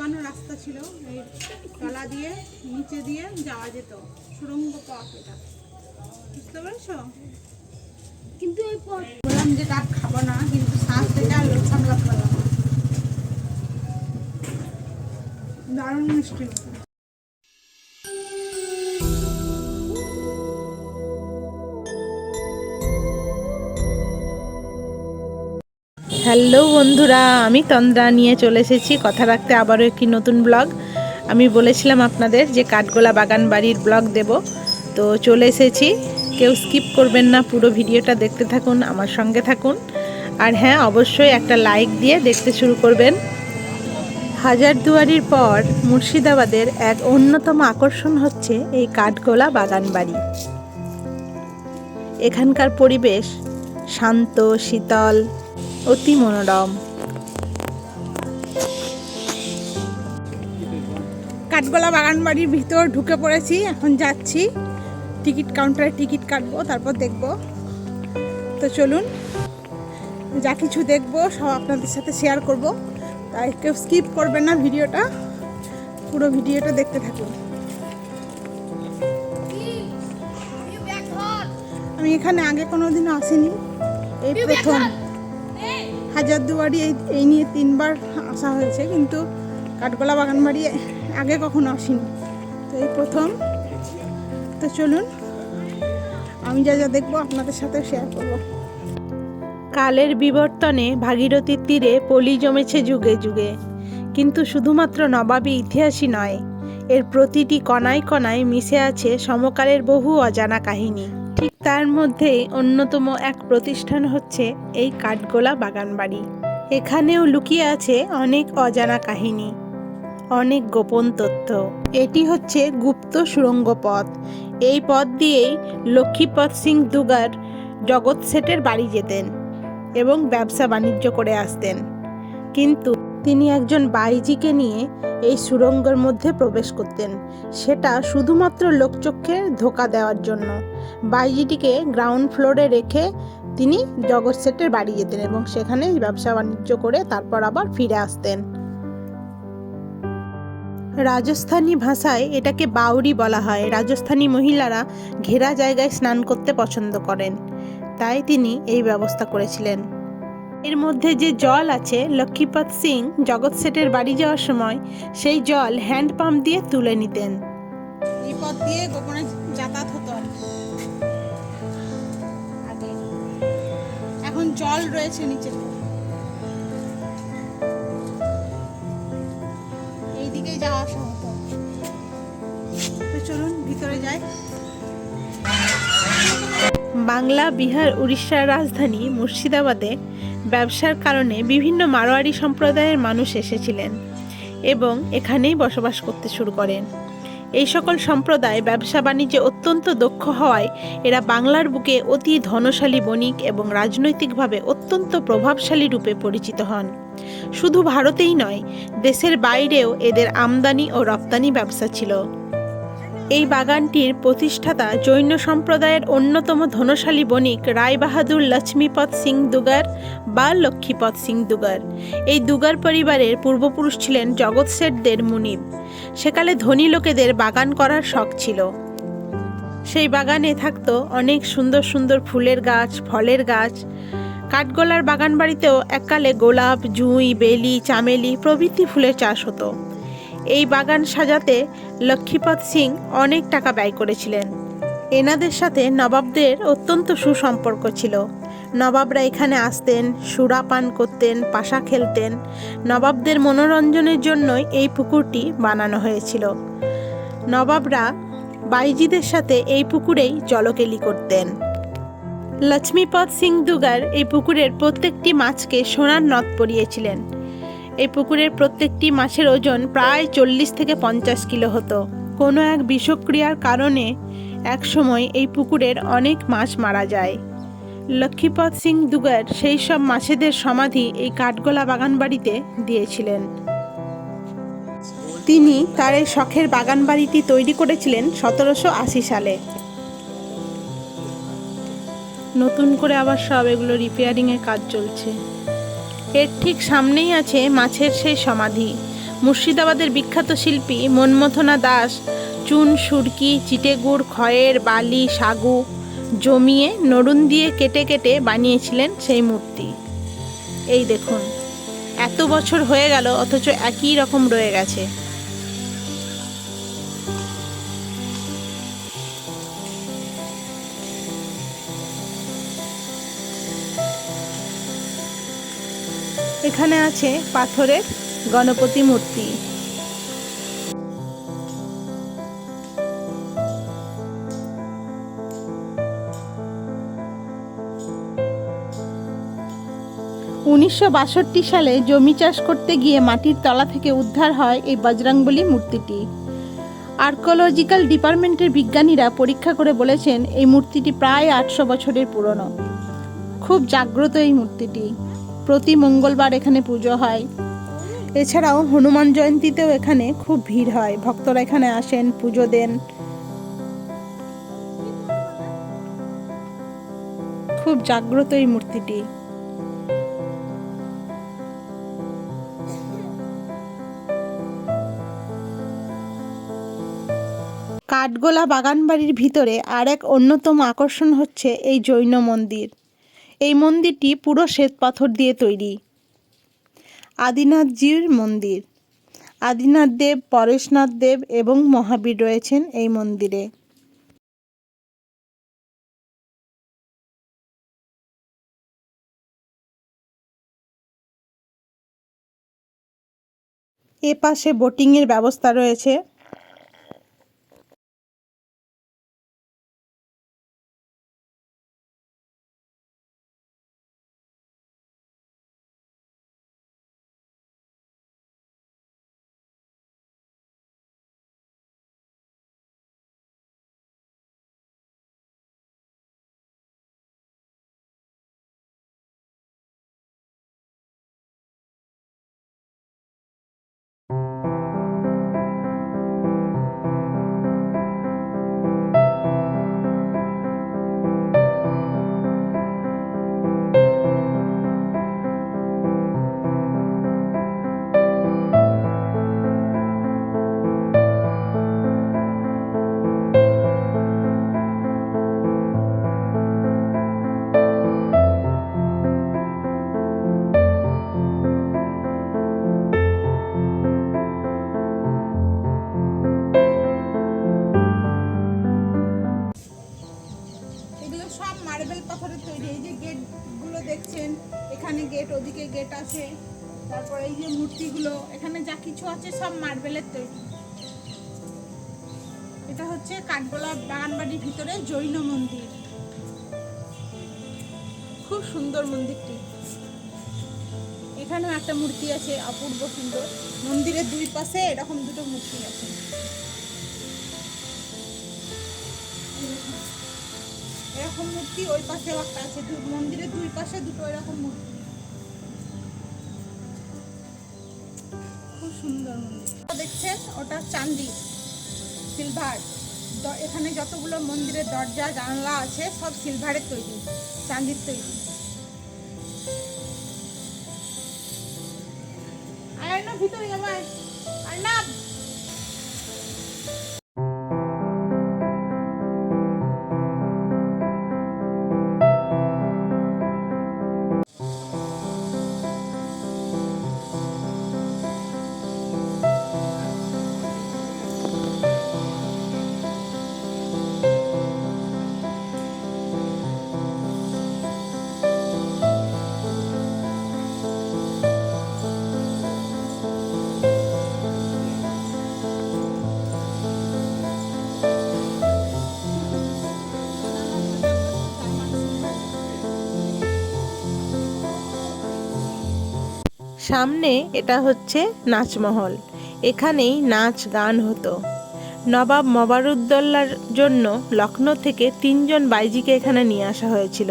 লুকানো রাস্তা ছিল, এই তলা দিয়ে, নিচে দিয়ে যাওয়া যেত সুরঙ্গ পথ এটা। বুঝতে পেরেছ? কিন্তু ওই পথ বললাম যে ডাব খাব না, কিন্তু শ্বাস থেকে আর লোক সামলাতে পারব না। দারুণ মিষ্টি হ্যালো বন্ধুরা, আমি তন্দ্রা নিয়ে চলে এসেছি কথা রাখতে আবারও একটি নতুন ব্লগ। আমি বলেছিলাম আপনাদের যে কাঠগোলা বাগান বাড়ির ব্লগ দেব, তো চলে এসেছি। কেউ স্কিপ করবেন না, পুরো ভিডিওটা দেখতে থাকুন, আমার সঙ্গে থাকুন। আর হ্যাঁ অবশ্যই একটা লাইক দিয়ে দেখতে শুরু করবেন। হাজারদুয়ারির পর মুর্শিদাবাদের এক অন্যতম আকর্ষণ হচ্ছে এই কাঠগোলা বাগান বাড়ি। এখানকার পরিবেশ শান্ত, শীতল অতি মনোরম। কাঠগোলা বাগান বাড়ির ভিতর ঢুকে পড়েছি এখন যাচ্ছি। টিকিট কাউন্টারে টিকিট কাটবো তারপর দেখব। তো চলুন যা কিছু দেখব সব আপনাদের সাথে শেয়ার করব। তাই কেউ স্কিপ করবেন না ভিডিওটা পুরো ভিডিওটা দেখতে থাকুন। আমি এখানে আগে কোনোদিনও আসিনি এই প্রথম। হাজারদুয়ারি এই এই নিয়ে তিনবার আসা হয়েছে, কিন্তু কাঠগোলা বাগান বাড়ি আগে কখনো আসিনি। তো এই প্রথম। তো চলুন, আমি যা যা দেখব আপনাদের সাথে শেয়ার করব। কালের বিবর্তনে ভাগীরথীর তীরে পলি জমেছে যুগে যুগে। কিন্তু শুধুমাত্র নবাবী ইতিহাসই নয়, এর প্রতিটি কণায় কণায় মিশে আছে সমকালের বহু অজানা কাহিনী। ঠিক তার মধ্যেই অন্যতম এক প্রতিষ্ঠান হচ্ছে এই কাঠগোলা বাগানবাড়ি। এখানেও লুকিয়ে আছে অনেক অজানা কাহিনী, অনেক গোপন তথ্য। এটি হচ্ছে গুপ্ত সুড়ঙ্গ পথ। এই পথ দিয়েই লক্ষ্মীপদ সিং দুগার জগৎ সেটের বাড়ি যেতেন এবং ব্যবসা বাণিজ্য করে আসতেন। কিন্তু তিনি একজন বাইজিকে নিয়ে এই সুড়ঙ্গের মধ্যে প্রবেশ করতেন। সেটা শুধুমাত্র লোকচক্ষে ধোকা দেওয়ার জন্য। বাইজিটিকে গ্রাউন্ড ফ্লোরে রেখে তিনি জগৎ সেটের বাড়ি যেতেন এবং সেখানে ব্যবসা বাণিজ্য করে তারপর আবার ফিরে আসতেন। রাজস্থানী ভাষায় এটাকে বাউরি বলা হয়। রাজস্থানী মহিলারা ঘেরা জায়গায় স্নান করতে পছন্দ করেন। তাই তিনি এই ব্যবস্থা করেছিলেন। এর মধ্যে যে জল আছে লক্ষ্মীপদ সিং জগৎ সেটের বাড়ি যাওয়ার সময় সেই জল হ্যান্ড পাম্প দিয়ে তুলে নিতেন। এই পথ দিয়ে গোপনে যাতায়াত হতো আর কি। এখন জল রয়েছে নিচে এইদিকেই যাওয়া আসা হতো। তো চলুন ভিতরে যাই। বাংলা বিহার উড়িষ্যার রাজধানী মুর্শিদাবাদে ব্যবসার কারণে বিভিন্ন মারোয়ারি সম্প্রদায়ের মানুষ এসেছিলেন এবং এখানেই বসবাস করতে শুরু করেন। এই সকল সম্প্রদায় ব্যবসা বাণিজ্যে অত্যন্ত দক্ষ হওয়ায় এরা বাংলার বুকে অতি ধনশালী বণিক এবং রাজনৈতিকভাবে অত্যন্ত প্রভাবশালী রূপে পরিচিত হন। শুধু ভারতেই নয়, দেশের বাইরেও এদের আমদানি ও রপ্তানি ব্যবসা ছিল। এই বাগানটির প্রতিষ্ঠাতা জৈন সম্প্রদায়ের অন্যতম ধনশালী বণিক রায়বাহাদুর লক্ষ্মীপদ সিং দুগার বা লক্ষ্মীপদ সিং দুগার। এই দুগার পরিবারের পূর্বপুরুষ ছিলেন জগৎ শেঠদের মুনিব সেকালে ধনী লোকেদের বাগান করার শখ ছিল। সেই বাগানে থাকত অনেক সুন্দর সুন্দর ফুলের গাছ, ফলের গাছ। কাঠগোলার বাগান বাড়িতেও এককালে গোলাপ, জুঁই, বেলি, চামেলি প্রভৃতি ফুলের চাষ হতো। এই বাগান সাজাতে লক্ষ্মীপদ সিং অনেক টাকা ব্যয় করেছিলেন। এনাদের সাথে নবাবদের অত্যন্ত সুসম্পর্ক ছিল। নবাবরা এখানে আসতেন, সুরা পান করতেন, পাশা খেলতেন। নবাবদের মনোরঞ্জনের জন্যই এই পুকুরটি বানানো হয়েছিল। নবাবরা বাইজিদের সাথে এই পুকুরেই জলকেলি করতেন। লক্ষ্মীপদ সিং দুগার এই পুকুরের প্রত্যেকটি মাছকে সোনার নথ পরিয়েছিলেন। এই পুকুরের প্রত্যেকটি মাছের ওজন প্রায় চল্লিশ থেকে পঞ্চাশ কিলো হতো। কোনো এক বিষক্রিয়ার কারণে একসময় এই পুকুরের অনেক মাছ মারা যায়। লক্ষ্মীপদ সিং দুগার সেই সব মাছেদের সমাধি এই কাঠগোলা বাগান বাড়িতে দিয়েছিলেন। তিনি তার এই শখের বাগান বাড়িটি তৈরি করেছিলেন সতেরোশো আশি সালে। নতুন করে আবার সব এগুলো রিপেয়ারিংয়ের কাজ চলছে। এর ঠিক সামনেই আছে মাছের সেই সমাধি। মুর্শিদাবাদের বিখ্যাত শিল্পী মনমথনা দাস চুন, সুরকি, চিটেগুড়, খয়ের, বালি, সাগু জমিয়ে নরুন দিয়ে কেটে কেটে বানিয়েছিলেন সেই মূর্তি। এই দেখুন, এত বছর হয়ে গেল, অথচ একই রকম রয়ে গেছে। এখানে আছে পাথরের গণপতি মূর্তি। উনিশশো বাষট্টি সালে জমি চাষ করতে গিয়ে মাটির তলা থেকে উদ্ধার হয় এই বজরাংবলী মূর্তিটি। আর্কোলজিক্যাল ডিপার্টমেন্টের বিজ্ঞানীরা পরীক্ষা করে বলেছেন, এই মূর্তিটি প্রায় আটশো বছরের পুরনো। খুব জাগ্রত এই মূর্তিটি। প্রতি মঙ্গলবার এখানে পুজো হয়। এছাড়াও হনুমান জয়ন্তীতেও এখানে খুব ভিড় হয়। ভক্তরা এখানে আসেন, পুজো দেন। খুব জাগ্রত এই মূর্তিটি। কাঠগোলা বাগানবাড়ির ভিতরে আর এক অন্যতম আকর্ষণ হচ্ছে এই জৈন মন্দির। এই মন্দিরটি পুরো শ্বেত পাথর দিয়ে তৈরি। আদিনাথজির মন্দির। আদিনাথ দেব, পরেশনাথ দেব এবং মহাবীর রয়েছেন এই মন্দিরে। এ পাশে বোটিংয়ের ব্যবস্থা রয়েছে। আছে সব মার্বেলের তৈরি। এটা হচ্ছে কাঠগোলা বাগানবাড়ির ভিতরে জৈন মন্দির। খুব সুন্দর মন্দিরটি। এখানেও একটা মূর্তি আছে, অপূর্ব সুন্দর। মন্দিরের দুই পাশে এরকম দুটো মূর্তি আছে। এরকম মূর্তি ওই পাশেও একটা আছে। মন্দিরের দুই পাশে দুটো এরকম মূর্তি। সুন্দর মন্দির। দেখছেন, ওটা চান্দি, সিলভার। এখানে যতগুলো মন্দিরের দরজা, জানলা আছে, সব সিলভারের তৈরি, চান্দির তৈরি। আর না ভিতরে যাব আর না সামনে এটা হচ্ছে নাচমহল। এখানেই নাচ গান হতো। নবাব মবারুদ্দৌলার জন্য লখনৌ থেকে তিনজন বাইজিকে এখানে নিয়ে আসা হয়েছিল,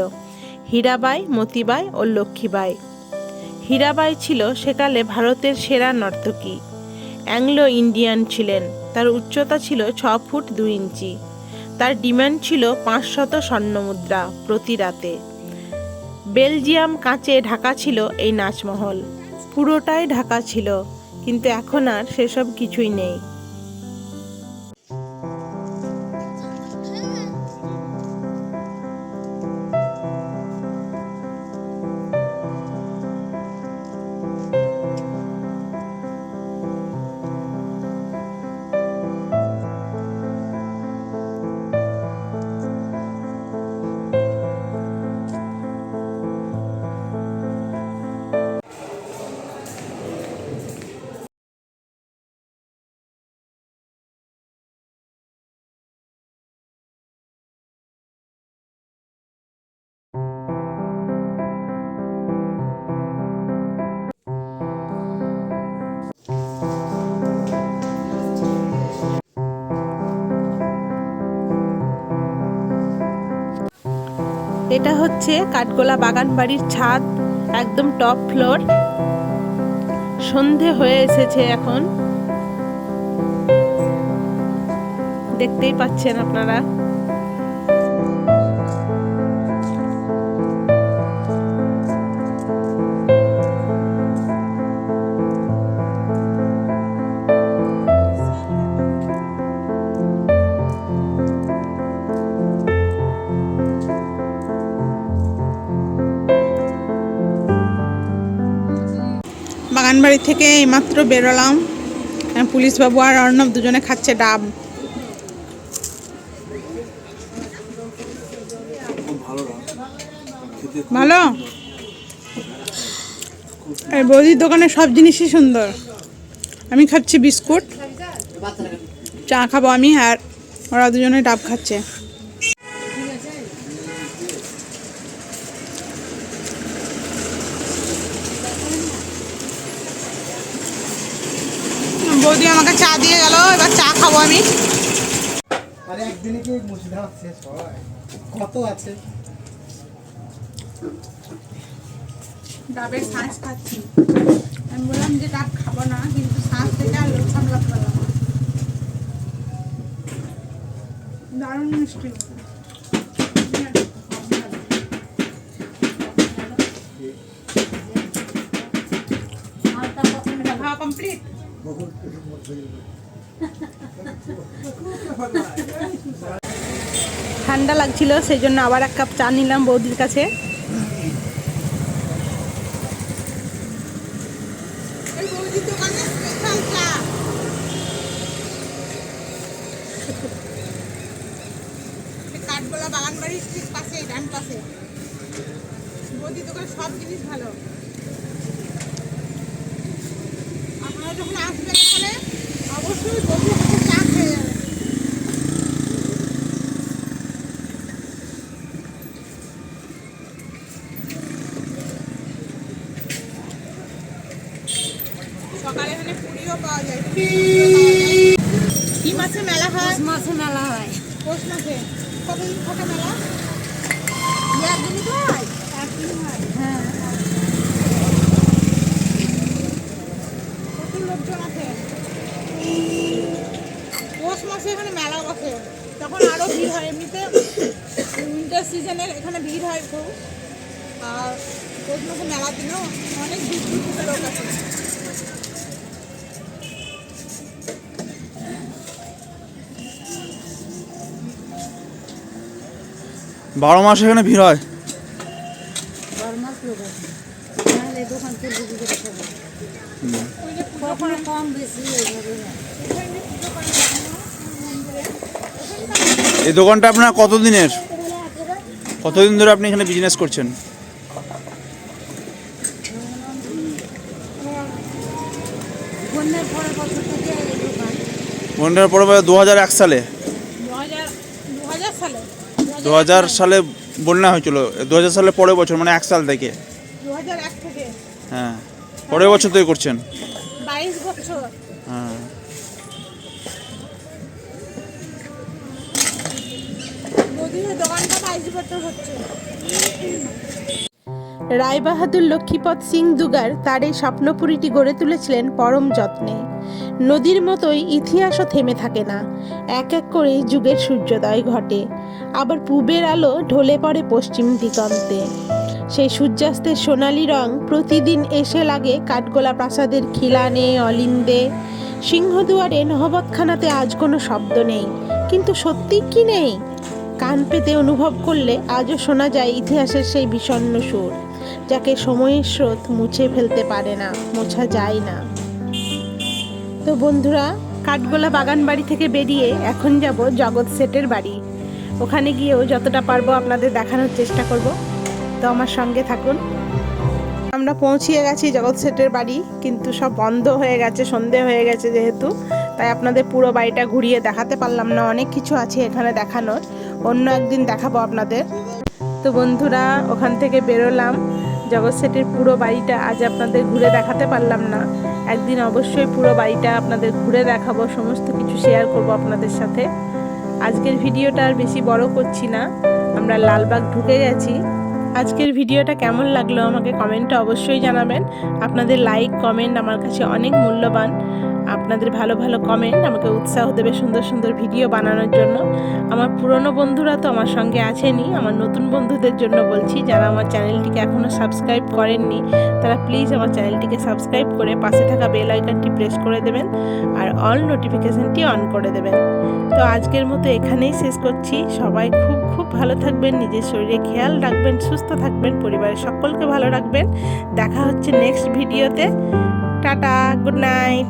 হীরাবাই, মতিবাই ও লক্ষ্মীবাই। হীরাবাই ছিল সেকালে ভারতের সেরা নর্তকী। অ্যাংলো ইন্ডিয়ান ছিলেন। তার উচ্চতা ছিল ছ ফুট দুই ইঞ্চি। তার ডিমান্ড ছিল পাঁচশত স্বর্ণমুদ্রা প্রতি রাতে। বেলজিয়াম কাঁচে ঢাকা ছিল এই নাচমহল। পুরোটাই ঢাকা ছিল কিন্তু এখন আর সেসব কিছুই নেই। এটা হচ্ছে কাঠগোলা বাগান বাড়ির ছাদ, একদম টপ ফ্লোর সন্ধে হয়ে এসেছে এখন। দেখতেই পাচ্ছেন আপনারা। বাগানবাড়ি থেকে এইমাত্র বেরোলাম। পুলিশবাবু আর অর্ণব দুজনে খাচ্ছে ডাব। ভালো? এই বৌদির দোকানে সব জিনিসই সুন্দর। আমি খাচ্ছি বিস্কুট, চা খাব আমি আর ওরা দুজনে ডাব খাচ্ছে বৌদি আমাকে চা দিয়ে গেল এবার চা খাব আমি। আরে একদিনে কি মুর্শিদাবাদ শেষ হয়? কত আছে? ডাবের শ্বাস খাচ্ছি। আমি বললাম যে ডাব খাব না কিন্তু শ্বাস থেকে আর লোক সামলাতে পারলাম না। দারুণ মিষ্টি। ঠান্ডা লাগছিল সেই জন্য আবার এক কাপ চা নিলাম বৌদির কাছে। বাগান বাড়ির ঠিক পাশে, ডান পাশে। বৌদির দোকানে সব জিনিস ভালো আপনারা যখন আসবেন এখানে অবশ্যই বৌদির হাতে চা খেয়ে যাবেন সকালে এখানে পুরিও পাওয়া যায় কি মাছের মেলা হয় মাছে মেলা হয় পৌষ মাসে কতদিন থাকে মেলা একদিনই তো হয় একদিন হয় হ্যাঁ কত লোকজন আছে পৌষ মাসে এখানে মেলা বসে তখন আরও ভিড় হয় এমনিতে উইন্টার সিজনে এখানে ভিড় হয় খুব। আর মাসে মেলার দিনেও অনেক দূর দূর থেকে লোক আছে বারো মাস এখানে ভিড় হয়। লোক আছে দোকান চলবে কম বেশি হয়। এই দোকানটা আপনার কতদিনের? কতদিন ধরে আপনি এখানে বিজনেস করছেন? বন্যার পরে দু হাজার এক সালে। দু হাজার সালে। বন্যা হয়েছিল। দু হাজার সালে পরের বছর মানে এক সাল থেকে। হ্যাঁ পরের বছর থেকে করছেন। বাইশ বছর। রায়বাহাদুর লক্ষ্মীপদ সিং দুগার তার এই স্বপ্নপুরীটি গড়ে তুলেছিলেন পরম যত্নে। নদীর মতোই ইতিহাসও থেমে থাকে না। এক এক করে যুগের সূর্যোদয় ঘটে। আবার পূবের আলো ঢলে পড়ে পশ্চিম দিগন্তে। সেই সূর্যাস্তের সোনালি রং প্রতিদিন এসে লাগে কাঠগোলা প্রাসাদের খিলানে, অলিন্দে। সিংহদুয়ারে নহবতখানাতে আজ কোনো শব্দ নেই। কিন্তু সত্যি কি নেই? কান পেতে অনুভব করলে আজও শোনা যায় ইতিহাসের সেই বিষণ্ণ সুর, যাকে সময়ের স্রোত মুছে ফেলতে পারে না, মোছা যায় না। তো বন্ধুরা, কাঠগোলা বাগান বাড়ি থেকে বেরিয়ে এখন যাব জগৎ সেটের বাড়ি। ওখানে গিয়েও যতটা পারব আপনাদের দেখানোর চেষ্টা করব। তো আমার সঙ্গে থাকুন। আমরা পৌঁছিয়ে গেছি জগৎ সেটের বাড়ি, কিন্তু সব বন্ধ হয়ে গেছে, সন্ধে হয়ে গেছে যেহেতু, তাই আপনাদের পুরো বাড়িটা ঘুরিয়ে দেখাতে পারলাম না। অনেক কিছু আছে এখানে দেখানোর। অন্য একদিন দেখাবো আপনাদের। তো বন্ধুরা, ওখান থেকে বেরোলাম। জগৎ পুরো বাড়িটা আজ আপনাদের ঘুরে দেখাতে পারলাম না। একদিন অবশ্যই পুরো বাড়িটা আপনাদের ঘুরে দেখাবো, সমস্ত কিছু শেয়ার করব আপনাদের সাথে। আজকের ভিডিওটা আর বেশি বড় করছি না। আমরা লালবাগ ঢুকে গেছি। আজকের ভিডিওটা কেমন লাগল আমাকে কমেন্টে অবশ্যই জানাবেন। আপনাদের লাইক কমেন্ট আমার কাছে অনেক মূল্যবান। আপনাদের ভালো ভালো কমেন্ট আমাকে উৎসাহ দেবে সুন্দর সুন্দর ভিডিও বানানোর জন্য। আমার পুরনো বন্ধুরা তো আমার সঙ্গে আছেনই, আমার নতুন বন্ধুদের জন্য বলছি, যারা আমার চ্যানেলটিকে এখনও সাবস্ক্রাইব করেননি, তারা প্লিজ আমার চ্যানেলটিকে সাবস্ক্রাইব করে পাশে থাকা বেল আইকনটি প্রেস করে দেবেন, আর অল নোটিফিকেশনটি অন করে দেবেন। তো আজকের মতো এখানেই শেষ করছি। সবাই খুব খুব ভালো থাকবেন, নিজের শরীরে খেয়াল রাখবেন, সুস্থ থাকবেন, পরিবারের সকলকে ভালো রাখবেন। দেখা হচ্ছে নেক্সট ভিডিওতে টাটা গুড নাইট